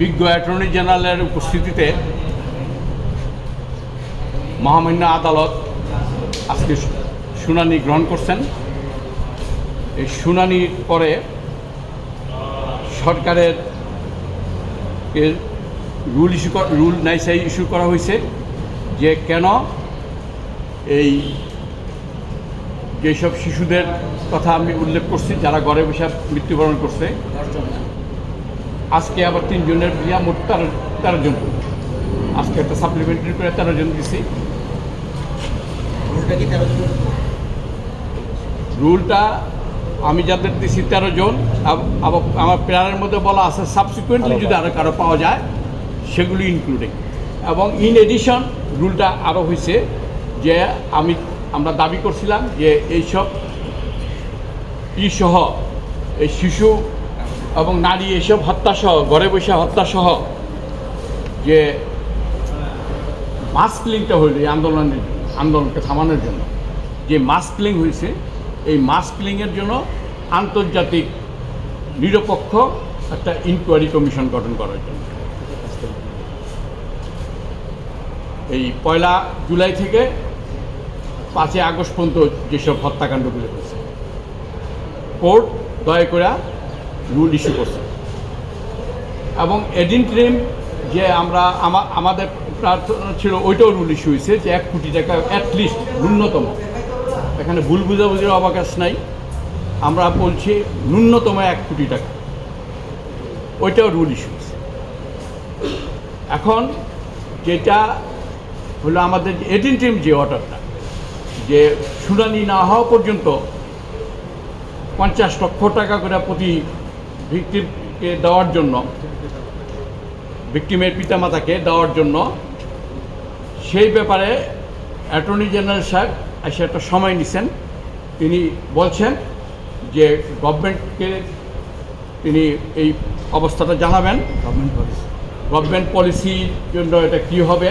বিজ্ঞ অ্যাটর্নি জেনারেলের উপস্থিতিতে মহামান্য আদালত আজকে শুনানি গ্রহণ করছেন। এই শুনানির পরে সরকারের রুল ইস্যু রুল নাইসাই ইস্যু করা হয়েছে যে কেন এই যেসব শিশুদের কথা আমি উল্লেখ করছি, যারা ঘরে বসে মৃত্যুবরণ করছে আজকে আবার তিনজনের বিয়া মোট তেরো তেরো জন। আজকে একটা সাপ্লিমেন্টারি করে তেরো জন দিছি। রুলটা আমি যাদের দিছি তেরো জন আবার আমার প্লেয়ারের মধ্যে বলা আছে সাবসিকুয়েন্টলি যদি আরও কারও পাওয়া যায় সেগুলি ইনক্লুডিং এবং ইন এডিশন রুলটা আরও হয়েছে যে আমি আমরা দাবি করছিলাম যে এইসব ইসহ এই শিশু এবং নারী এইসব হত্যাসহ, ঘরে বসে হত্যাসহ যে মাস্কলিংটা হইল এই আন্দোলনের আন্দোলনকে থামানোর জন্য। যে মাস্কলিং হয়েছে এই মাস্কলিংয়ের জন্য আন্তর্জাতিক নিরপেক্ষ একটা ইনকোয়ারি কমিশন গঠন করার জন্য। এই পয়লা জুলাই থেকে পাঁচই আগস্ট পর্যন্ত যেসব হত্যাকাণ্ডগুলো হয়েছে, কোর্ট দয়া করে রুল ইস্যু করছে। এবং এডিন ট্রিম যে আমরা আমাদের প্রার্থনা ছিল, ওইটাও রুল ইস্যু হয়েছে যে এক কোটি টাকা অ্যাটলিস্ট ন্যূনতম। এখানে ভুল বুঝাবুঝির অবকাশ নাই। আমরা বলছি ন্যূনতম এক কোটি টাকা। ওইটাও রুল ইস্যু এখন যেটা হলো আমাদের এডিন টিম যে অর্ডারটা, যে শুনানি না হওয়া পর্যন্ত পঞ্চাশ লক্ষ টাকা করে প্রতি ভিক্টিমকে দেওয়ার জন্য ভিক্টিমের পিতামাতাকে দেওয়ার জন্য সেই ব্যাপারে অ্যাটর্নি জেনারেল সাহেব এসে একটা সময় নিছেন। তিনি বলছেন যে গভর্নমেন্টকে তিনি এই অবস্থাটা জানাবেন। Government policy. গভর্নমেন্ট পলিসির জন্য এটা কী হবে?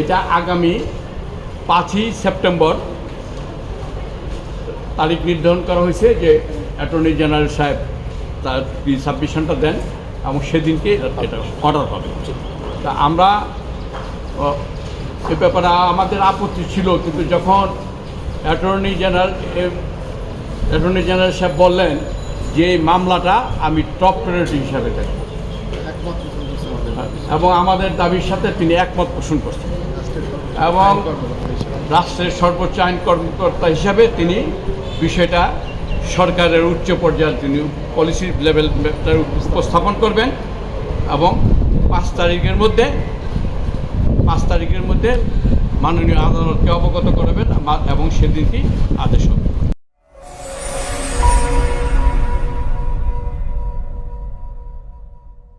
এটা আগামী পাঁচই সেপ্টেম্বর তারিখ নির্ধারণ করা হয়েছে যে অ্যাটর্নি জেনারেল সাহেব তার সাবমিশনটা দেন এবং সেদিনকে এটা অর্ডার হবে তা আমরা এ ব্যাপারে আমাদের আপত্তি ছিল, কিন্তু যখন অ্যাটর্নি জেনারেল অ্যাটর্নি জেনারেল সাহেব বললেন যে মামলাটা আমি টপ প্রায়োরিটি হিসাবে দেখি একমাত্র সদস্য আমাদের এবং আমাদের দাবির সাথে তিনি একমত পোষণ করছেন এবং। রাষ্ট্রের সর্বোচ্চ আইন কর্মকর্তা হিসাবে তিনি বিষয়টা সরকারের উচ্চ পর্যায়ে তিনি পলিসি লেভেল উপস্থাপন করবেন এবং পাঁচ তারিখের মধ্যে, পাঁচ তারিখের মধ্যে মাননীয় আদালতকে অবগত করবেন এবং সেদিনটি আদেশ হবে।